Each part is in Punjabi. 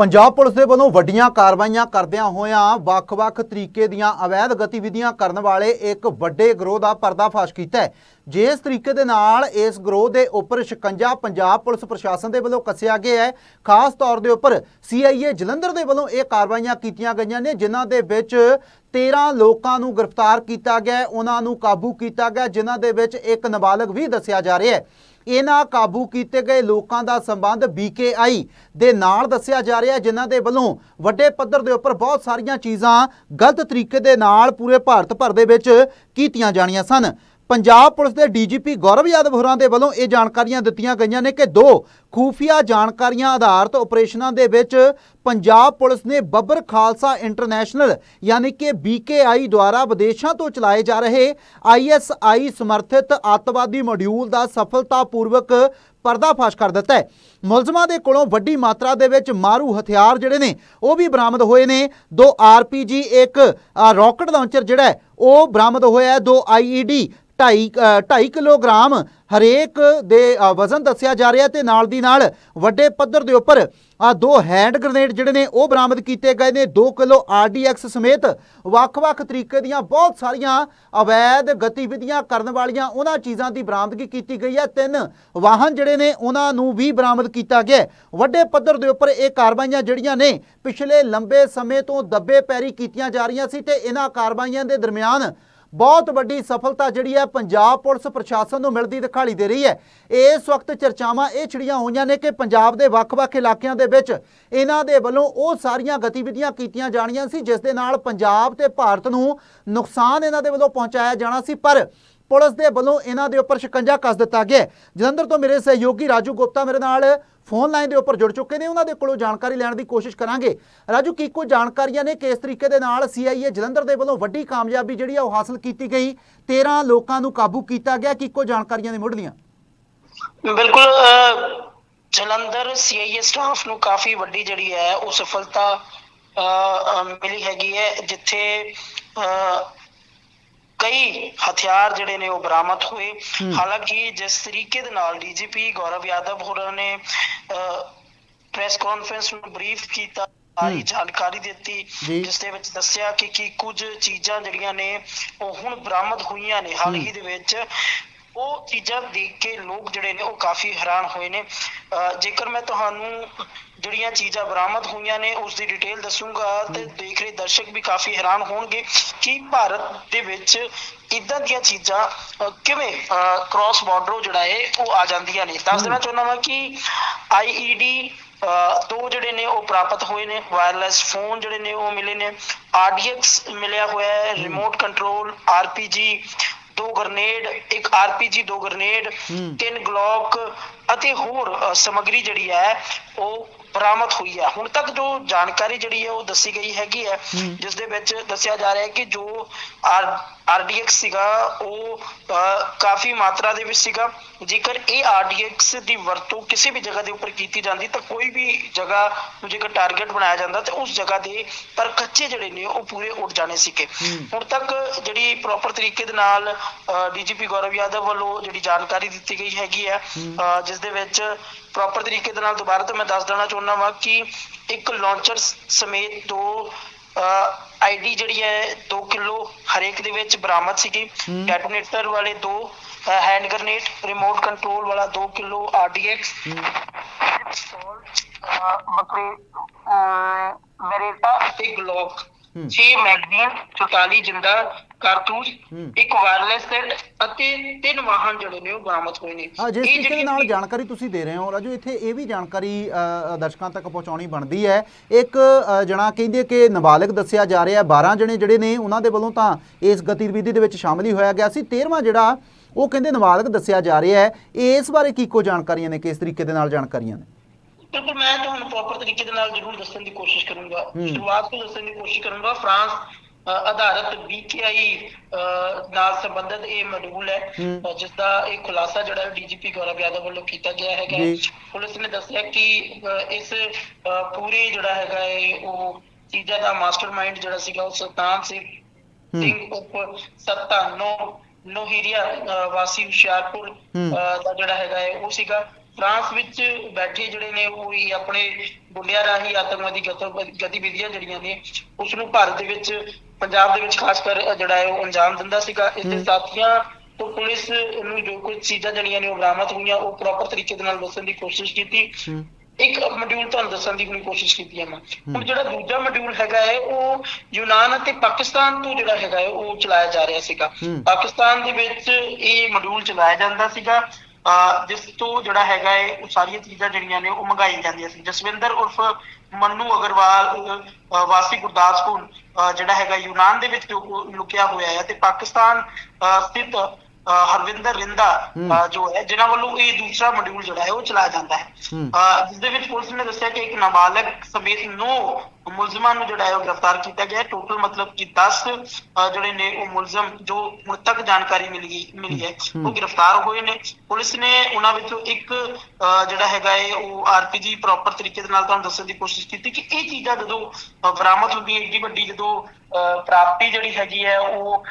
ਪੰਜਾਬ ਪੁਲਿਸ ਦੇ ਵੱਲੋਂ ਵੱਡੀਆਂ ਕਾਰਵਾਈਆਂ ਕਰਦਿਆਂ ਹੋਇਆਂ ਵੱਖ-ਵੱਖ ਤਰੀਕੇ ਦੀਆਂ ਅਵੈਧ ਗਤੀਵਿਧੀਆਂ ਕਰਨ ਵਾਲੇ ਇੱਕ ਵੱਡੇ ਗਰੋਹ ਦਾ ਪਰਦਾਫਾਸ਼ ਕੀਤਾ ਹੈ। ਜਿਸ ਤਰੀਕੇ ਦੇ ਨਾਲ ਇਸ ਗਰੋਹ ਦੇ ਉੱਪਰ ਸ਼ਿਕੰਜਾ ਪੰਜਾਬ ਪੁਲਿਸ ਪ੍ਰਸ਼ਾਸਨ ਦੇ ਵੱਲੋਂ ਕੱਸਿਆ ਗਿਆ ਹੈ। ਖਾਸ ਤੌਰ ਦੇ ਉੱਪਰ ਸੀਆਈਏ ਜਲੰਧਰ ਦੇ ਵੱਲੋਂ ਇਹ ਕਾਰਵਾਈਆਂ ਕੀਤੀਆਂ ਗਈਆਂ ਨੇ, ਜਿਨ੍ਹਾਂ ਦੇ ਵਿੱਚ 13 ਲੋਕਾਂ ਨੂੰ ਗ੍ਰਿਫਤਾਰ ਕੀਤਾ ਗਿਆ ਉਹਨਾਂ ਨੂੰ ਕਾਬੂ ਕੀਤਾ ਗਿਆ, ਜਿਨ੍ਹਾਂ ਦੇ ਵਿੱਚ ਇੱਕ ਨਾਬਾਲਗ ਵੀ ਦੱਸਿਆ ਜਾ ਰਿਹਾ ਹੈ। ਇਹਨਾਂ ਕਾਬੂ ਕੀਤੇ ਗਏ ਲੋਕਾਂ ਦਾ ਸੰਬੰਧ ਬੀਕੇਆਈ ਦੇ ਨਾਲ ਦੱਸਿਆ ਜਾ ਰਿਹਾ ਜਿਨ੍ਹਾਂ ਦੇ ਵੱਲੋਂ ਵੱਡੇ ਪੱਧਰ ਦੇ ਉੱਪਰ ਬਹੁਤ ਸਾਰੀਆਂ ਚੀਜ਼ਾਂ ਗਲਤ ਤਰੀਕੇ ਦੇ ਨਾਲ ਪੂਰੇ ਭਾਰਤ ਭਰ ਦੇ ਵਿੱਚ ਕੀਤੀਆਂ ਜਾਣੀਆਂ ਸਨ। ਪੰਜਾਬ ਪੁਲਿਸ ਦੇ ਡੀਜੀਪੀ ਗੌਰਵ ਯਾਦਵ ਹੋਰਾਂ ਦੇ ਵੱਲੋਂ ਇਹ ਜਾਣਕਾਰੀਆਂ ਦਿੱਤੀਆਂ ਗਈਆਂ ਨੇ ਕਿ ਦੋ ਖੂਫੀਆ ਜਾਣਕਾਰੀਆਂ ਆਧਾਰਿਤ ਆਪਰੇਸ਼ਨਾਂ ਦੇ ਵਿੱਚ ਪੰਜਾਬ ਪੁਲਿਸ ਨੇ ਬੱਬਰ ਖਾਲਸਾ ਇੰਟਰਨੈਸ਼ਨਲ ਯਾਨੀ ਕਿ ਬੀਕੇਆਈ ਦੁਆਰਾ ਵਿਦੇਸ਼ਾਂ ਤੋਂ ਚਲਾਏ ਜਾ ਰਹੇ ਆਈਐਸਆਈ ਸਮਰਥਿਤ ਅੱਤਵਾਦੀ ਮੋਡਿਊਲ ਦਾ ਸਫਲਤਾਪੂਰਵਕ ਪਰਦਾਫਾਸ਼ ਕਰ ਦਿੱਤਾ ਹੈ। ਮੁਲਜ਼ਮਾਂ ਦੇ ਕੋਲੋਂ ਵੱਡੀ ਮਾਤਰਾ ਦੇ ਵਿੱਚ ਮਾਰੂ ਹਥਿਆਰ ਜਿਹੜੇ ਨੇ ਉਹ ਵੀ ਬਰਾਮਦ ਹੋਏ ਨੇ। ਦੋ ਆਰਪੀਜੀ ਇੱਕ ਅ, ਰਾਕਟ ਲਾਂਚਰ ਜਿਹੜਾ ਉਹ ਬਰਾਮਦ ਹੋਇਆ ਹੈ। ਦੋ ਆਈਈਡੀ 2.5 2.5 ਕਿਲੋਗ੍ਰਾਮ ਹਰੇਕ ਦੇ ਵਜ਼ਨ ਦੱਸਿਆ ਜਾ ਰਿਹਾ ਤੇ ਨਾਲ ਦੀ ਨਾਲ ਵੱਡੇ ਪੱਧਰ ਦੇ ਉੱਪਰ ਆ ਦੋ ਹੈਂਡ ਗ੍ਰਨੇਡ ਜਿਹੜੇ ਨੇ ਉਹ ਬਰਾਮਦ ਕੀਤੇ ਗਏ ਨੇ। 2 ਕਿਲੋ ਆਰਡੀਐਕਸ ਸਮੇਤ ਵੱਖ-ਵੱਖ ਤਰੀਕੇ ਦੀਆਂ ਬਹੁਤ ਸਾਰੀਆਂ ਅਵੈਧ ਗਤੀਵਿਧੀਆਂ ਕਰਨ ਵਾਲੀਆਂ ਉਹਨਾਂ ਚੀਜ਼ਾਂ ਦੀ ਬਰਾਮਦਗੀ ਕੀਤੀ ਗਈ ਹੈ। ਤਿੰਨ ਵਾਹਨ ਜਿਹੜੇ ਨੇ ਉਹਨਾਂ ਨੂੰ ਵੀ ਬਰਾਮਦ ਕੀਤਾ ਗਿਆ ਵੱਡੇ ਪੱਧਰ ਦੇ ਉੱਪਰ ਇਹ ਕਾਰਵਾਈਆਂ ਜਿਹੜੀਆਂ ਨੇ ਪਿਛਲੇ ਲੰਬੇ ਸਮੇਂ ਤੋਂ ਦੱਬੇ ਪੈਰੀ ਕੀਤੀਆਂ ਜਾ ਰਹੀਆਂ ਸੀ ਤੇ ਇਹਨਾਂ ਕਾਰਵਾਈਆਂ ਦੇ ਦਰਮਿਆਨ ਬਹੁਤ ਵੱਡੀ ਸਫਲਤਾ ਜਿਹੜੀ ਹੈ ਪੰਜਾਬ ਪੁਲਿਸ ਪ੍ਰਸ਼ਾਸਨ ਨੂੰ ਮਿਲਦੀ ਦਿਖਾਈ ਦੇ ਰਹੀ ਹੈ। ਇਸ ਵਕਤ ਚਰਚਾਵਾਂ ਇਹ ਛਿੜੀਆਂ ਹੋਈਆਂ ਨੇ ਕਿ ਪੰਜਾਬ ਦੇ ਵੱਖ-ਵੱਖ ਇਲਾਕਿਆਂ ਦੇ ਵਿੱਚ ਇਹਨਾਂ ਦੇ ਵੱਲੋਂ ਉਹ ਸਾਰੀਆਂ ਗਤੀਵਿਧੀਆਂ ਕੀਤੀਆਂ ਜਾਣੀਆਂ ਸੀ, ਜਿਸ ਦੇ ਨਾਲ ਪੰਜਾਬ ਤੇ ਭਾਰਤ ਨੂੰ ਨੁਕਸਾਨ ਇਹਨਾਂ ਦੇ ਵੱਲੋਂ ਪਹੁੰਚਾਇਆ ਜਾਣਾ ਸੀ। ਪਰ ਪੁਲਿਸ ਦੇ ਵੱਲੋਂ ਇਹਨਾਂ ਦੇ ਉੱਪਰ ਸ਼ਿਕੰਜਾ ਕੱਸ ਦਿੱਤਾ ਗਿਆ ਜਲੰਧਰ ਤੋਂ ਮੇਰੇ ਸਹਿਯੋਗੀ ਰਾਜੂ ਗੁਪਤਾ ਮੇਰੇ ਨਾਲ ਫੋਨ ਲਾਈਨ ਦੇ ਉੱਪਰ ਜੁੜ ਚੁੱਕੇ ਨੇ। ਉਹਨਾਂ ਦੇ ਕੋਲੋਂ ਜਾਣਕਾਰੀ ਲੈਣ ਦੀ ਕੋਸ਼ਿਸ਼ ਕਰਾਂਗੇ। ਰਾਜੂ ਕੀ ਕੋਈ ਜਾਣਕਾਰੀਆਂ ਨੇ ਕਿਸ ਤਰੀਕੇ ਦੇ ਨਾਲ ਸੀਆਈਏ ਜਲੰਧਰ ਦੇ ਵੱਲੋਂ ਵੱਡੀ ਕਾਮਯਾਬੀ ਜਿਹੜੀ ਆ ਉਹ ਹਾਸਲ ਕੀਤੀ ਗਈ? 13 ਲੋਕਾਂ ਨੂੰ ਕਾਬੂ ਕੀਤਾ ਗਿਆ। ਕੀ ਕੋਈ ਜਾਣਕਾਰੀਆਂ ਨੇ ਮੁੱਢਲੀਆਂ ਬਿਲਕੁਲ ਅਹ, ਜਲੰਧਰ ਸੀਆਈਏ ਸਟਾਫ ਨੂੰ ਕਾਫੀ ਵੱਡੀ ਜਿਹੜੀ ਹੈ ਉਹ ਸਫਲਤਾ ਅਹ, ਮਿਲੀ ਹੈਗੀ ਹੈ ਜਿੱਥੇ ਅਹ, ਕਈ ਹਥਿਆਰ ਜਿਹੜੇ ਨੇ ਉਹ ਬਰਾਮਦ ਹੋਏ। ਹਾਲਾਂਕਿ ਜਿਸ ਤਰੀਕੇ ਦੇ ਨਾਲ ਡੀਜੀਪੀ ਗੌਰਵ ਯਾਦਵ ਹੋਰਾਂ ਨੇ ਪ੍ਰੈਸ ਕਾਨਫਰੰਸ ਨੂੰ ਬਰੀਫ ਕੀਤਾ ਸਾਰੀ। ਜਾਣਕਾਰੀ ਦਿੱਤੀ। ਜਿਸ ਦੇ ਵਿੱਚ ਦੱਸਿਆ ਕਿ ਕੀ ਕੁਝ ਚੀਜ਼ਾਂ ਜਿਹੜੀਆਂ ਨੇ ਉਹ ਹੁਣ ਬਰਾਮਦ ਹੋਈਆਂ ਨੇ ਹਾਲ ਹੀ। ਦੇ ਵਿੱਚ ਉਹ ਚੀਜ਼ਾਂ ਦੇਖ ਕੇ ਲੋਕ ਜਿਹੜੇ ਨੇ ਉਹ ਕਾਫੀ ਹੈਰਾਨ ਹੋਏ ਨੇ। ਜੇਕਰ ਮੈਂ ਤੁਹਾਨੂੰ ਜਿਹੜੀਆਂ ਚੀਜ਼ਾਂ ਬਰਾਮਦ ਹੋਈਆਂ ਨੇ ਉਸ ਦੀ ਡਿਟੇਲ ਦੱਸੂਗਾ ਤੇ ਦੇਖ ਰਹੇ ਦਰਸ਼ਕ ਵੀ ਕਾਫੀ ਹੈਰਾਨ ਹੋਣਗੇ ਕਿ ਭਾਰਤ ਦੇ ਵਿੱਚ ਇਦਾਂ ਦੀਆਂ ਚੀਜ਼ਾਂ ਕਿਵੇਂ ਕ੍ਰਾਸ ਬਾਰਡਰੋਂ ਜਿਹੜਾ ਹੈ ਉਹ ਆ ਜਾਂਦੀਆਂ ਨੇ। ਦੱਸ ਦੇਣਾ ਚਾਹੁੰਦਾ ਹਾਂ ਕਿ ਆਈਈਡੀ ਦੋ ਜਿਹੜੇ ਨੇ ਉਹ ਪ੍ਰਾਪਤ ਹੋਏ ਨੇ। ਵਾਇਰਲੈਸ ਫੋਨ ਜਿਹੜੇ ਨੇ ਉਹ ਮਿਲੇ ਨੇ। ਆਰਡੀਐਕਸ ਮਿਲਿਆ ਹੋਇਆ ਹੈ ਰਿਮੋਟ ਕੰਟਰੋਲ ਆਰਪੀਜੀ ਦੋ ਗ੍ਰਨੇਡ ਇੱਕ ਆਰਪੀਜੀ ਦੋ ਗ੍ਰਨੇਡ। ਤਿੰਨ ਗਲੋਕ ਅਤੇ ਹੋਰ ਸਮੱਗਰੀ ਜਿਹੜੀ ਹੈ ਉਹ ਬਰਾਮਦ ਹੋਈ ਹੈ ਹੁਣ ਤੱਕ ਜੋ ਜਾਣਕਾਰੀ ਜਿਹੜੀ ਹੈ ਉਹ ਦੱਸੀ ਗਈ ਹੈਗੀ ਹੈ ਹੂੰ। ਜਿਸ ਦੇ ਵਿੱਚ ਦੱਸਿਆ ਜਾ ਰਿਹਾ ਹੈ ਕਿ ਜੋ ਆਰਡੀਐਕਸ ਸੀਗਾ ਉਹ ਕਾਫੀ ਮਾਤਰਾ ਦੇ ਵਿੱਚ ਸੀਗਾ। ਜੇਕਰ ਇਹ ਆਰਡੀਐਕਸ ਦੀ ਵਰਤੋਂ ਕਿਸੇ ਵੀ ਜਗ੍ਹਾ ਦੇ ਉੱਪਰ ਕੀਤੀ ਜਾਂਦੀ ਤਾਂ ਕੋਈ ਵੀ ਜਗ੍ਹਾ ਨੂੰ ਜੇਕਰ ਟਾਰਗੇਟ ਬਣਾਇਆ ਜਾਂਦਾ ਤੇ ਉਸ ਜਗ੍ਹਾ ਦੇ ਪਰ ਕੱਚੇ ਜਿਹੜੇ ਨੇ ਉਹ ਪੂਰੇ ਉੱਡ ਜਾਣੇ ਸੀਗੇ। ਹੁਣ ਤੱਕ ਜਿਹੜੀ ਪ੍ਰੋਪਰ ਤਰੀਕੇ ਦੇ ਨਾਲ ਡੀਜੀਪੀ ਗੌਰਵ ਯਾਦਵ ਵੱਲੋਂ ਜਿਹੜੀ ਜਾਣਕਾਰੀ ਦਿੱਤੀ ਗਈ ਹੈਗੀ ਹੈ ਜਿਸ ਦੇ ਵਿੱਚ ਪ੍ਰੋਪਰ ਤਰੀਕੇ ਦੇ ਨਾਲ ਦੁਬਾਰਾ ਤੋਂ ਮੈਂ ਦੱਸ ਦੇਣਾ ਚਾਹੁੰਦਾ ਵਾਂ ਕਿ ਇੱਕ ਲਾਂਚਰ ਸਮੇਤ ਦੋ ਆਈਡੀ ਜਿਹੜੀ ਹੈ 2 ਕਿਲੋ ਹਰੇਕ ਦੇ ਵਿੱਚ ਬਰਾਮਦ ਸੀਗੀ। ਡੈਟੋਨੇਟਰ ਵਾਲੇ ਦੋ ਹੈਂਡ ਗ੍ਰਨੇਡ ਰਿਮੋਟ ਕੰਟਰੋਲ ਵਾਲਾ 2 ਕਿਲੋ ਆਰਡੀਐਕਸ ਮਤਲਬ ਮਰੇਟਾ ਤੇ ਗਲੋਕ। 6 ਮੈਗਜ਼ੀਨ 44 ਜਿੰਦਾ ਕਾਰਤੂਸ। ਇੱਕ ਵਾਇਰਲੈਸ ਸੈੱਟ ਅਤੇ ਤਿੰਨ ਵਾਹਨ ਜਿਹੜੇ ਨੇ ਉਹ ਬਰਾਮਦ ਹੋਏ ਨੇ। ਹਾਂ ਜਿਸ ਤਰੀਕੇ ਦੇ ਨਾਲ ਜਾਣਕਾਰੀ ਤੁਸੀਂ ਦੇ ਰਹੇ ਹੋ ਰਾਜੂ ਇੱਥੇ ਇਹ ਵੀ ਜਾਣਕਾਰੀ ਦਰਸ਼ਕਾਂ ਤੱਕ ਪਹੁੰਚਾਉਣੀ ਬਣਦੀ ਹੈ। ਇੱਕ ਜਣਾ ਕਹਿੰਦੇ ਕਿ ਨਾਬਾਲਗ ਦੱਸਿਆ ਜਾ ਰਿਹਾ 12 ਜਣੇ ਜਿਹੜੇ ਨੇ ਉਹਨਾਂ ਦੇ ਵੱਲੋਂ ਤਾਂ ਇਸ ਗਤੀਵਿਧੀ ਦੇ ਵਿੱਚ ਸ਼ਾਮਲ ਹੀ ਹੋਇਆ ਗਿਆ ਸੀ। 13ਵਾਂ ਜਿਹੜਾ ਉਹ ਕਹਿੰਦੇ ਨਾਬਾਲਗ ਦੱਸਿਆ ਜਾ ਰਿਹਾ ਹੈ। ਇਸ ਬਾਰੇ ਕੀ ਕੋ ਜਾਣਕਾਰੀਆਂ ਨੇ ਕਿਸ ਤਰੀਕੇ ਦੇ ਨਾਲ ਜਾਣਕਾਰੀਆਂ ਨੇ? ਬਿਲਕੁਲ ਮੈਂ ਤੁਹਾਨੂੰ ਪ੍ਰੋਪਰ ਤਰੀਕੇ ਦੇ ਨਾਲ ਜ਼ਰੂਰ ਦੱਸਣ ਦੀ ਕੋਸ਼ਿਸ਼ ਕਰੂੰਗਾ। ਸ਼ੁਰੂਆਤ ਤੋਂ ਦੱਸਣ ਦੀ ਕੋਸ਼ਿਸ਼ ਕਰੂੰਗਾ ਫਰਾਂਸ ਆਧਾਰਿਤ ਅ, ਨਾਲ ਸੰਬੰਧਿਤ ਇਹ ਮੋਡਿਊਲ ਹੈ ਜਿਸ ਦਾ ਇਹ ਖੁਲਾਸਾ ਜਿਹੜਾ ਡੀਜੀਪੀ ਗੌਰਵ ਯਾਦਵ ਵੱਲੋਂ ਕੀਤਾ ਗਿਆ ਹੈਗਾ। ਪੁਲਿਸ ਨੇ ਦੱਸਿਆ ਕਿ ਇਸ ਪੂਰੇ ਜਿਹੜਾ ਹੈਗਾ ਹੈ ਉਹ ਚੀਜ਼ਾਂ ਦਾ ਮਾਸਟਰਮਾਈਂਡ ਜਿਹੜਾ ਸੀਗਾ ਉਹ ਸੁਲਤਾਨ ਸਿੰਘ ਉਪ ਸੱਤਾ ਨੋ ਨੋਹੀਰੀਆ ਵਾਸੀ ਹੁਸ਼ਿਆਰਪੁਰ ਦਾ ਜਿਹੜਾ ਹੈਗਾ ਉਹ ਸੀਗਾ। ਫਰਾਂਸ ਵਿੱਚ ਬੈਠੇ ਜਿਹੜੇ ਨੇ ਉਹ ਹੀ ਆਪਣੇ ਗੁੰਡਿਆਂ ਰਾਹੀਂ ਆਤੰਕਵਾਦੀ ਗਤ- ਗਤੀਵਿਧੀਆਂ ਜਿਹੜੀਆਂ ਨੇ ਉਸ ਨੂੰ ਭਾਰਤ ਦੇ ਵਿੱਚ ਪੰਜਾਬ ਦੇ ਵਿੱਚ ਖਾਸ ਕਰ ਜਿਹੜਾ ਹੈ ਉਹ ਅੰਜਾਮ ਦਿੰਦਾ ਸੀਗਾ ਇਸ ਦੇ। ਸਾਥੀਆਂ ਤੋਂ ਪੁਲਿਸ ਨੂੰ ਜੋ ਕੁਝ ਚੀਜ਼ਾਂ ਜਿਹੜੀਆਂ ਨੇ ਉਹ ਬਰਾਮਦ ਹੋਈਆਂ ਉਹ ਪ੍ਰੋਪਰ ਤਰੀਕੇ ਦੇ ਨਾਲ ਦੱਸਣ ਦੀ ਕੋਸ਼ਿਸ਼ ਕੀਤੀ ਹੂੰ ਇੱਕ ਮੋਡਿਊਲ ਤੁਹਾਨੂੰ ਦੱਸਣ ਦੀ ਹੁਣੀ ਕੋਸ਼ਿਸ਼ ਕੀਤੀ ਹੈ ਮੈਂ। ਹੁਣ ਜਿਹੜਾ ਦੂਜਾ ਮੋਡਿਊਲ ਹੈਗਾ ਹੈ ਉਹ ਯੂਨਾਨ ਅਤੇ ਪਾਕਿਸਤਾਨ ਤੋਂ ਜਿਹੜਾ ਹੈਗਾ ਹੈ ਉਹ ਚਲਾਇਆ ਜਾ ਰਿਹਾ ਸੀਗਾ ਹਮ। ਪਾਕਿਸਤਾਨ ਦੇ ਵਿੱਚ ਇਹ ਮੋਡਿਊਲ ਚਲਾਇਆ ਜਾਂਦਾ ਸੀਗਾ ਜਿਸ ਤੋਂ ਜਿਹੜਾ ਹੈਗਾ ਹੈ ਉਹ ਸਾਰੀਆਂ ਚੀਜ਼ਾਂ ਜਿਹੜੀਆਂ ਨੇ, ਉਹ ਮੰਗਾਈ ਜਾਂਦੀਆਂ ਸੀ। ਜਸਵਿੰਦਰ ਉਰਫ ਮੰਨੂ ਅਗਰਵਾਲ, ਅਹ ਵਾਸੀ ਗੁਰਦਾਸਪੁਰ, ਅਹ, ਜਿਹੜਾ ਹੈਗਾ ਯੂਨਾਨ ਦੇ ਵਿੱਚ ਲੁਕਿਆ ਹੋਇਆ ਹੈ ਤੇ ਪਾਕਿਸਤਾਨ, ਅਹ, ਸਥਿਤ ਹਰਵਿੰਦਰ ਰਿੰਦਾ ਜੋ ਹੈ ਜਿਨ੍ਹਾਂ ਵੱਲੋਂ ਇਹ ਦੂਸਰਾ ਮੋਡਿਊਲ ਜਿਹੜਾ ਹੈ ਉਹ ਚਲਾਇਆ ਜਾਂਦਾ ਹੈ। ਜਿਸ ਦੇ ਵਿੱਚ ਪੁਲਿਸ ਨੇ ਦੱਸਿਆ ਕਿ ਇੱਕ ਨਾਬਾਲਗ ਸਮੇਤ 9 ਮੁਲਜ਼ਮਾਂ ਨੂੰ ਜਿਹੜਾ ਹੈ ਉਹ ਗ੍ਰਿਫਤਾਰ ਕੀਤਾ ਗਿਆ ਟੋਟਲ ਮਤਲਬ ਕਿ 10 ਅਹ ਜਿਹੜੇ ਨੇ ਉਹ ਮੁਲਜ਼ਮ ਜੋ ਹੁਣ ਤੱਕ ਜਾਣਕਾਰੀ ਮਿਲ ਗਈ ਮਿਲੀ ਹੈ। ਉਹ ਗ੍ਰਿਫਤਾਰ ਹੋਏ ਨੇ। ਪੁਲਿਸ ਨੇ ਉਹਨਾਂ ਵਿੱਚੋਂ ਇੱਕ ਜਿਹੜਾ ਹੈਗਾ ਹੈ ਉਹ ਆਰਪੀਜੀ ਪ੍ਰੋਪਰ ਤਰੀਕੇ ਦੇ ਨਾਲ ਤੁਹਾਨੂੰ ਦੱਸਣ ਦੀ ਕੋਸ਼ਿਸ਼ ਕੀਤੀ ਕਿ ਇਹ ਚੀਜ਼ਾਂ ਜਦੋਂ ਬਰਾਮਦ ਹੁੰਦੀ ਹੈ, ਏਡੀ ਵੱਡੀ ਜਦੋਂ, ਅਹ ਪ੍ਰਾਪਤੀ ਜਿਹੜੀ ਹੈਗੀ ਹੈ, ਉਹ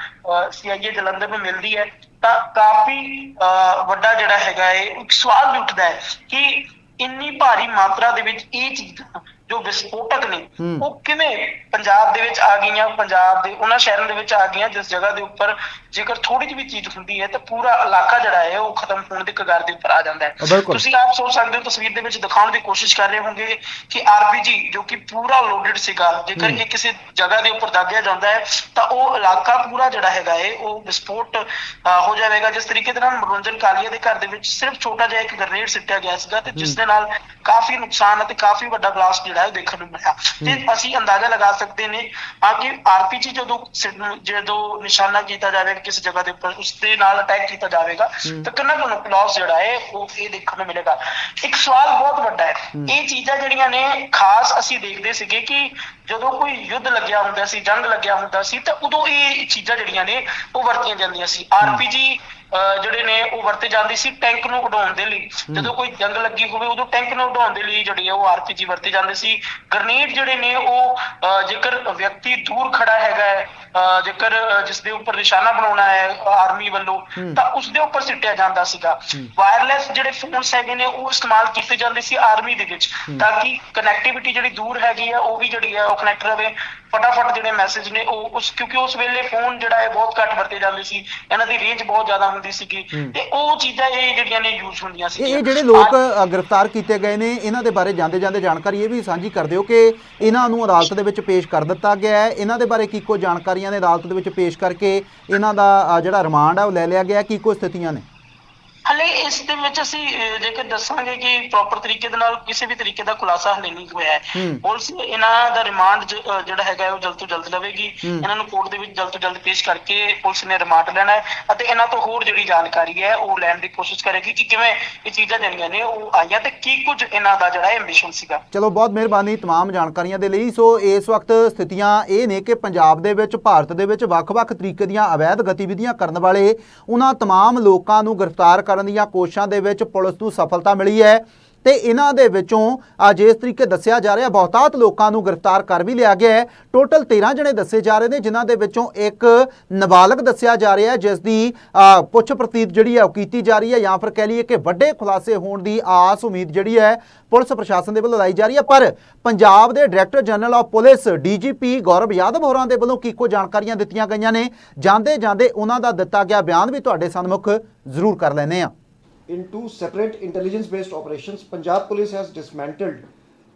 ਸੀਆਈਏ ਜਲੰਧਰ ਨੂੰ ਮਿਲਦੀ ਹੈ, ਤਾਂ ਕਾਫੀ, ਅਹ ਵੱਡਾ ਜਿਹੜਾ ਹੈਗਾ ਹੈ, ਇੱਕ ਸਵਾਲ ਉੱਠਦਾ ਹੈ ਕਿ ਇੰਨੀ ਭਾਰੀ ਮਾਤਰਾ ਦੇ ਵਿੱਚ ਇਹ ਚੀਜ਼ਾਂ ਜੋ ਵਿਸਫੋਟਕ ਨੇ। ਉਹ ਕਿਵੇਂ ਪੰਜਾਬ ਦੇ ਵਿੱਚ ਆ ਗਈਆਂ ਪੰਜਾਬ ਦੇ ਉਹਨਾਂ ਸ਼ਹਿਰਾਂ ਦੇ ਵਿੱਚ ਆ ਗਈਆਂ ਜਿਸ ਜਗ੍ਹਾ ਦੇ ਉੱਪਰ ਜੇਕਰ ਥੋੜੀ ਜਿਹੀ ਵੀ ਚੀਜ਼ ਹੁੰਦੀ ਹੈ ਤਾਂ ਪੂਰਾ ਇਲਾਕਾ ਜਿਹੜਾ ਹੈ ਉਹ ਖਤਮ ਹੋਣ ਦੇ ਕਗਾਰ ਦੇ ਉੱਪਰ ਆ ਜਾਂਦਾ ਹੈ। ਤੁਸੀਂ ਆਪ ਸੋਚ ਸਕਦੇ ਹੋ ਤਸਵੀਰ ਦੇ ਵਿੱਚ ਦਿਖਾਉਣ ਦੀ ਕੋਸ਼ਿਸ਼ ਕਰ ਰਹੇ ਹੋਵੋਗੇ ਕਿ ਆਰਪੀਜੀ ਜੋ ਕਿ ਪੂਰਾ ਲੋਡਡ ਸੀਗਾ ਜੇਕਰ। ਇਹ ਕਿਸੇ ਜਗ੍ਹਾ ਦੇ ਉੱਪਰ ਦਾਗਿਆ ਜਾਂਦਾ ਹੈ ਤਾਂ ਉਹ ਇਲਾਕਾ ਪੂਰਾ ਜਿਹੜਾ ਹੈਗਾ ਹੈ ਉਹ ਵਿਸਫੋਟ ਹੋ ਜਾਵੇਗਾ ਜਿਸ ਤਰੀਕੇ ਦੇ ਨਾਲ ਮਨੋਰੰਜਨ ਕਾਲੀਆ ਦੇ ਘਰ ਦੇ ਵਿੱਚ ਸਿਰਫ ਛੋਟਾ ਜਿਹਾ ਇੱਕ ਗ੍ਰਨੇਡ ਸਿੱਟਿਆ ਗਿਆ ਸੀਗਾ ਤੇ ਜਿਸ ਦੇ ਨਾਲ ਕਾਫੀ ਨੁਕਸਾਨ ਅਤੇ ਕਾਫੀ ਵੱਡਾ ਬਲਾਸਟ ਜਿਹੜਾ ਹੈ ਉਹ ਦੇਖਣ ਨੂੰ ਮਿਲਿਆ। ਤੇ ਅਸੀਂ ਅੰਦਾਜ਼ਾ ਲਗਾ ਸਕਦੇ ਨੇ ਆ ਕਿ ਆਰਪੀਜੀ ਜਦੋਂ ਜਦੋਂ ਨਿਸ਼ਾਨਾ ਕੀਤਾ ਜਾਵੇਗਾ ਕਿਸੇ ਜਗ੍ਹਾ ਦੇ ਉੱਪਰ ਉਸ ਦੇ ਨਾਲ ਅਟੈਕ ਕੀਤਾ ਜਾਵੇਗਾ। ਤਾਂ ਕਿੰਨਾ ਕੁ ਲਾਸ ਜਿਹੜਾ ਹੈ ਉਹ ਇਹ ਦੇਖਣ ਨੂੰ ਮਿਲੇਗਾ। ਇੱਕ ਸਵਾਲ ਬਹੁਤ ਵੱਡਾ ਹੈ। ਹੂੰ। ਇਹ ਚੀਜ਼ਾਂ ਜਿਹੜੀਆਂ ਨੇ ਖਾਸ ਅਸੀਂ ਦੇਖਦੇ ਸੀਗੇ ਕਿ ਜਦੋਂ ਕੋਈ ਯੁੱਧ ਲੱਗਿਆ ਹੁੰਦਾ ਸੀ ਜੰਗ ਲੱਗਿਆ ਹੁੰਦਾ ਸੀ ਤਾਂ ਉਦੋਂ ਇਹ ਚੀਜ਼ਾਂ ਜਿਹੜੀਆਂ ਨੇ ਉਹ ਵਰਤੀਆਂ ਜਾਂਦੀਆਂ ਸੀ। ਆਰਪੀਜੀ ਜਿਹੜੇ ਨੇ ਉਹ ਵਰਤੇ ਜਾਂਦੇ ਸੀ ਟੈਂਕ ਨੂੰ ਉਡਾਉਣ ਦੇ ਲਈ। ਜਦੋਂ ਕੋਈ ਜੰਗ ਲੱਗੀ ਹੋਵੇ ਉਦੋਂ ਟੈਂਕ ਨੂੰ ਉਡਾਉਣ ਦੇ ਲਈ ਜਿਹੜੀ ਹੈ ਉਹ ਆਰਪੀਜੀ ਵਰਤੇ ਜਾਂਦੇ ਸੀ। ਗ੍ਰਨੇਡ ਜਿਹੜੇ ਨੇ ਉਹ ਜੇਕਰ ਵਿਅਕਤੀ ਦੂਰ ਖੜਾ ਹੈਗਾ ਹੈ ਜੇਕਰ ਜਿਸ ਦੇ ਉੱਪਰ ਨਿਸ਼ਾਨਾ ਬਣਾਉਣਾ ਹੈ ਆਰਮੀ ਵੱਲੋਂ। ਤਾਂ ਉਸ ਦੇ ਉੱਪਰ ਸਿੱਟਿਆ ਜਾਂਦਾ ਸੀਗਾ। ਵਾਇਰਲੈਸ ਜਿਹੜੇ ਫੋਨਸ ਹੈਗੇ ਨੇ ਉਹ ਇਸਤੇਮਾਲ ਕੀਤੇ ਜਾਂਦੇ ਸੀ ਆਰਮੀ ਦੇ ਵਿੱਚ ਤਾਂ ਕਿ ਕਨੈਕਟੀਵਿਟੀ ਜਿਹੜੀ ਦੂਰ ਹੈਗੀ ਆ ਉਹ ਵੀ ਜਿਹੜੀ ਆ ਉਹ ਕਨੈਕਟ ਰਵੇ। ਫਟਾਫਟ ਜਿਹੜੇ ਮੈਸੇਜ ਨੇ ਉਹ ਉਸ ਕਿਉਂਕਿ ਉਸ ਵੇਲੇ ਫੋਨ ਜਿਹੜਾ ਹੈ ਬਹੁਤ ਘੱਟ ਵਰਤੇ ਜਾਂਦੇ ਸੀ। ਇਹਨਾਂ ਦੀ ਰੇਂਜ ਬਹੁਤ ਜ਼ਿਆਦਾ ਹੁੰਦੀ ਸੀਗੀ। ਤੇ ਉਹ ਚੀਜ਼ਾਂ ਇਹ ਜਿਹੜੀਆਂ ਨੇ ਯੂਜ਼ ਹੁੰਦੀਆਂ ਸੀ ਇਹ ਜਿਹੜੇ ਲੋਕ ਗ੍ਰਿਫਤਾਰ ਕੀਤੇ ਗਏ ਨੇ ਇਹਨਾਂ ਦੇ ਬਾਰੇ ਜਾਂਦੇ ਜਾਂਦੇ ਜਾਣਕਾਰੀ ਇਹ ਵੀ ਸਾਂਝੀ ਕਰ ਦਿਓ ਕਿ ਇਹਨਾਂ ਨੂੰ ਅਦਾਲਤ ਦੇ ਵਿੱਚ ਪੇਸ਼ ਕਰ ਦਿੱਤਾ ਗਿਆ ਹੈ। ਇਹਨਾਂ ਦੇ ਬਾਰੇ ਕੀ ਕੋ ਜਾਣਕਾਰੀਆਂ ਨੇ ਅਦਾਲਤ ਦੇ ਵਿੱਚ ਪੇਸ਼ ਕਰਕੇ ਇਹਨਾਂ ਦਾ ਜਿਹੜਾ ਰਿਮਾਂਡ ਹੈ ਉਹ ਲੈ ਲਿਆ ਗਿਆ ਕੀ ਕੋ ਸਥਿਤੀਆਂ ਨੇ? ਹਲੇ ਇਸ ਦੇ ਵਿੱਚ ਅਸੀਂ ਅਹ, ਜੇਕਰ ਦੱਸਾਂਗੇ ਕਿ ਪ੍ਰੋਪਰ ਤਰੀਕੇ ਦੇ ਨਾਲ ਕਿਸੇ ਵੀ ਤਰੀਕੇ ਦਾ ਖੁਲਾਸਾ ਹਲੇ ਨਹੀਂ ਹੋਇਆ ਹੈ ਹੂੰ। ਪੁਲਿਸ ਇਹਨਾਂ ਦਾ ਰਿਮਾਂਡ ਜਿਹੜਾ ਹੈਗਾ ਹੈ ਉਹ ਜਲਦ ਤੋਂ ਜਲਦ ਲਵੇਗੀ ਹੂੰ। ਇਹਨਾਂ ਨੂੰ ਕੋਰਟ ਦੇ ਵਿੱਚ ਜਲਦ ਤੋਂ ਜਲਦ ਪੇਸ਼ ਕਰਕੇ ਪੁਲਿਸ ਨੇ ਰਿਮਾਂਡ ਲੈਣਾ ਹੈ ਅਤੇ ਇਹਨਾਂ ਤੋਂ ਹੋਰ ਜਿਹੜੀ ਜਾਣਕਾਰੀ ਹੈ ਉਹ ਲੈਣ ਦੀ ਕੋਸ਼ਿਸ਼ ਕਰੇਗੀ ਕਿ ਕਿਵੇਂ ਇਹ ਚੀਜ਼ਾਂ ਜਿਹੜੀਆਂ ਨੇ ਉਹ ਆਈਆਂ ਤੇ ਕੀ ਕੁਝ ਇਹਨਾਂ ਦਾ ਜਿਹੜਾ ਐਂਬੀਸ਼ਨ ਸੀਗਾ ਚਲੋ ਬਹੁਤ ਮਿਹਰਬਾਨੀ तमाम ਜਾਣਕਾਰੀਆਂ ਦੇ ਲਈ ਸੋ ਇਸ ਵਕਤ ਸਥਿਤੀਆਂ ਇਹ ਨੇ ਕਿ ਪੰਜਾਬ ਦੇ ਵਿੱਚ ਭਾਰਤ ਦੇ ਵਿੱਚ ਵੱਖ-ਵੱਖ ਤਰੀਕੇ ਦੀਆਂ ਅਵੈਧ ਗਤੀਵਿਧੀਆਂ ਕਰਨ ਵਾਲੇ ਉਹਨਾਂ तमाम ਲੋਕਾਂ ਨੂੰ ਗ੍ਰਿਫਤਾਰ ਕਰਨ ਦੀਆਂ ਕੋਸ਼ਿਸ਼ਾਂ ਦੇ ਵਿੱਚ ਪੁਲਿਸ ਨੂੰ ਸਫਲਤਾ ਮਿਲੀ ਹੈ। ਤੇ ਇਹਨਾਂ ਦੇ ਵਿੱਚੋਂ ਆ ਜਿਸ ਤਰੀਕੇ ਦੱਸਿਆ ਜਾ ਰਿਹਾ, ਬਹੁਤਾਤ ਲੋਕਾਂ ਨੂੰ ਗ੍ਰਿਫਤਾਰ ਕਰ ਵੀ ਲਿਆ ਗਿਆ ਹੈ। ਟੋਟਲ 13 ਜਣੇ ਦੱਸੇ ਜਾ ਰਹੇ ਨੇ, ਜਿਨ੍ਹਾਂ ਦੇ ਵਿੱਚੋਂ ਇੱਕ ਨਾਬਾਲਗ ਦੱਸਿਆ ਜਾ ਰਿਹਾ ਹੈ, ਜਿਸ ਦੀ ਪੁੱਛ ਪ੍ਰਤੀਤ ਜਿਹੜੀ ਹੈ ਉਹ ਕੀਤੀ ਜਾ ਰਹੀ ਹੈ, ਜਾਂ ਫਿਰ ਕਹਿ ਲਈਏ ਕਿ ਵੱਡੇ ਖੁਲਾਸੇ ਹੋਣ ਦੀ ਆਸ, ਉਮੀਦ ਜਿਹੜੀ ਹੈ ਪੁਲਿਸ ਪ੍ਰਸ਼ਾਸਨ ਦੇ ਵੱਲੋਂ ਲਾਈ ਜਾ ਰਹੀ ਹੈ। ਪਰ ਪੰਜਾਬ ਦੇ director general of police DGP Gaurav Yadav ਹੋਰਾਂ ਦੇ ਵੱਲੋਂ ਕੀ ਕੋ ਜਾਣਕਾਰੀਆਂ ਦਿੱਤੀਆਂ ਗਈਆਂ ਨੇ? ਜਾਂਦੇ ਜਾਂਦੇ ਉਹਨਾਂ ਦਾ ਦਿੱਤਾ ਗਿਆ ਬਿਆਨ ਵੀ ਤੁਹਾਡੇ ਸਾਹਮਣੇ ਜ਼ਰੂਰ ਕਰ ਲੈਨੇ ਆ In two separate intelligence based operations, Punjab Police has dismantled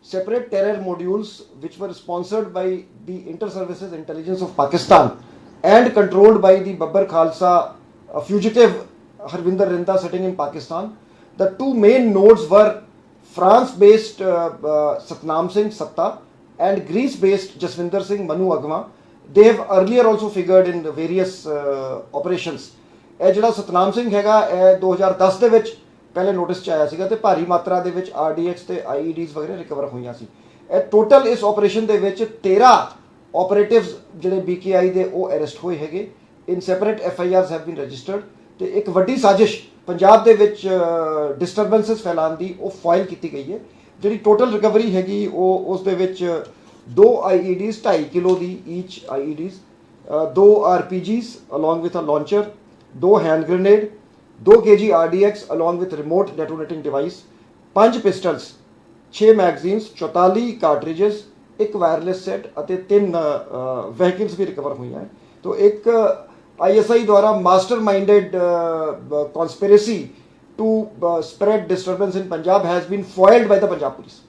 separate terror modules which were sponsored by the Inter Services Intelligence of Pakistan and controlled by the Babbar Khalsa a fugitive Harvinder Rinda sitting in Pakistan. The two main nodes were France based uh, uh, Satnam Singh Satta and Greece based Jaswinder Singh Manu Agma. They have earlier also figured in the various uh, operations. ਇਹ ਜਿਹੜਾ ਸਤਨਾਮ ਸਿੰਘ ਹੈਗਾ ਇਹ 2010 ਦੇ ਵਿੱਚ ਪਹਿਲੇ ਨੋਟਿਸ ਚ ਆਇਆ ਸੀਗਾ ਤੇ ਭਾਰੀ ਮਾਤਰਾ ਦੇ ਵਿੱਚ RDX ਤੇ IEDs ਵਗੈਰਾ ਰਿਕਵਰ ਹੋਈਆਂ ਸੀ। ਇਹ ਟੋਟਲ ਇਸ ਆਪਰੇਸ਼ਨ ਦੇ ਵਿੱਚ 13 ਆਪਰੇਟਿਵਸ ਜਿਹੜੇ BKI ਦੇ ਉਹ ਅਰੈਸਟ ਹੋਏ ਹੈਗੇ। In separate FIRs have been registered ਤੇ ਇੱਕ ਵੱਡੀ ਸਾਜ਼ਿਸ਼ ਪੰਜਾਬ ਦੇ ਵਿੱਚ ਡਿਸਟਰਬੈਂਸਸ ਫੈਲਾਉਣ ਦੀ ਉਹ ਫਾਈਲ ਕੀਤੀ ਗਈ ਹੈ। ਜਿਹੜੀ ਟੋਟਲ ਰਿਕਵਰੀ ਹੈਗੀ ਉਹ ਉਸ ਦੇ ਵਿੱਚ ਦੋ IEDs 2.5 ਕਿਲੋ ਦੀ ਈਚ IEDs uh, ਦੋ RPGs along with a launcher, ਦੋ hand grenade, 2 kg RDX along with remote detonating device, ਪੰਜ ਪਿਸਟਲਸ 6 ਮੈਗਜ਼ੀਨਸ 44 ਕਾਰਟ੍ਰਿਜਸ ਇੱਕ ਵਾਇਰਲੈਸ ਸੈੱਟ ਅਤੇ ਤਿੰਨ ਵਹੀਕਲਸ ਵੀ ਰਿਕਵਰ ਹੋਈਆਂ ਹੈ। ਤੋ ਇੱਕ ਆਈਐਸਆਈ ਦੁਆਰਾ masterminded conspiracy to spread disturbance in Punjab has been foiled by the Punjab police